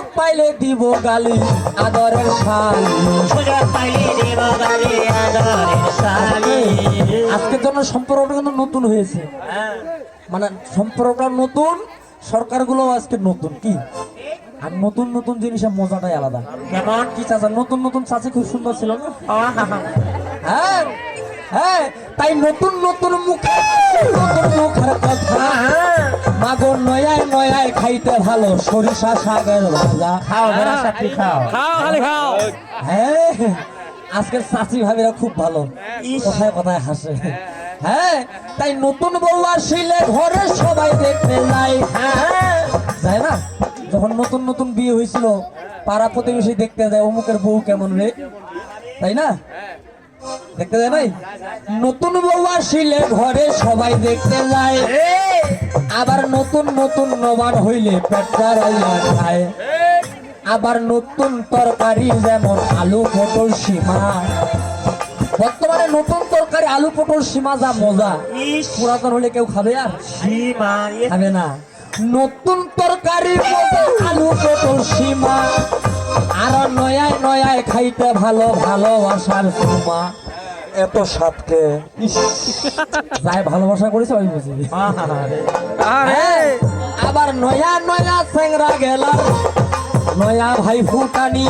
সুযোগ পাইলে দিব গালি আদরের শালি। সুযোগ পাইলে দেব গালি আদরের শালি। আজকের জন্য সম্পর্কটা কিন্তু নতুন হয়েছে। মানে সম্পর্কটা নতুন সরকারগুলো আজকে নতুন কি? আর নতুন নতুন জিনিসের মজাটাই আলাদা। কেমন? কি চাচা নতুন নতুন চাচি খুব সুন্দর ছিল না? হ্যাঁ হ্যাঁ তাই নতুন নতুন মুখে নতুন মুখের কথা। মাগো নয়ায় নয়ায় খাইতে ভালো সরিষা শাকের ভাজা। খাও সাথী খাও। খালি খাও। হ্যাঁ আজকের চাচি ভাবিরা খুব ভালো। কথায় কথায় হাসে। হ্যাঁ তাই নতুন বউ আসিলে ঘরে সবাই দেখতে নাই হ্যাঁ যায় না? যখন নতুন নতুন বিয়ে হয়েছিল পাড়া প্রতিবেশী দেখতে যায় অমুকের বউ কেমন রে? তাই না? দেখতে যায় নাই? নতুন বউ আসিলে ঘরে সবাই দেখতে যায়। আবার নতুন নতুন নবান হইলে পেট চারাইয়া খায়। আবার নতুন তরকারি যেমন আলু পটল সীমা। বর্তমানে নতুন তরকারি আলু পটল সীমা যা মজা। পুরাতন হলে কেউ খাবে আর? সীমা খাবে না। নতুন তরকারি মজা আলু পটল সীমা। আর নয়ায় নয়ায় খাইতে ভালো ভালোবাসার সীমা। এত সাতকে যাই ভালোবাসা করেছে আমি বুঝি। হ্যাঁ, আবার নয়া নয়া চেংরা গেল। নয়া ভাই ফুটানি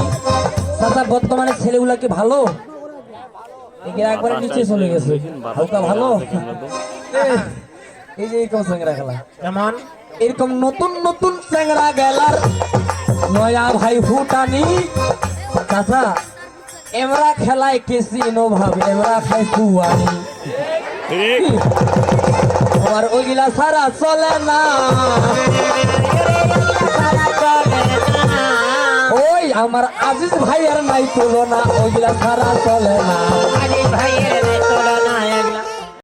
চাচা বর্তমানে ছেলেগুলা কি ভালো? একে একবারে নিচে চলে গেছে। হালকা ভালো? এই যে এরকম চেংরা খেলা কেমন? এরকম নতুন নতুন চেংরা গেলার নয়া ভাই ফুটানি চাচা এমরা খেলায় কেসি ভাব এমরা খাই কুয়ানি। আমার ওইগুলা সারা চলে না। ওই আমার আজিজ ভাইয়ের নাই তুলনা ওইগুলা সারা চলে না। আজিজ ভাইয়ের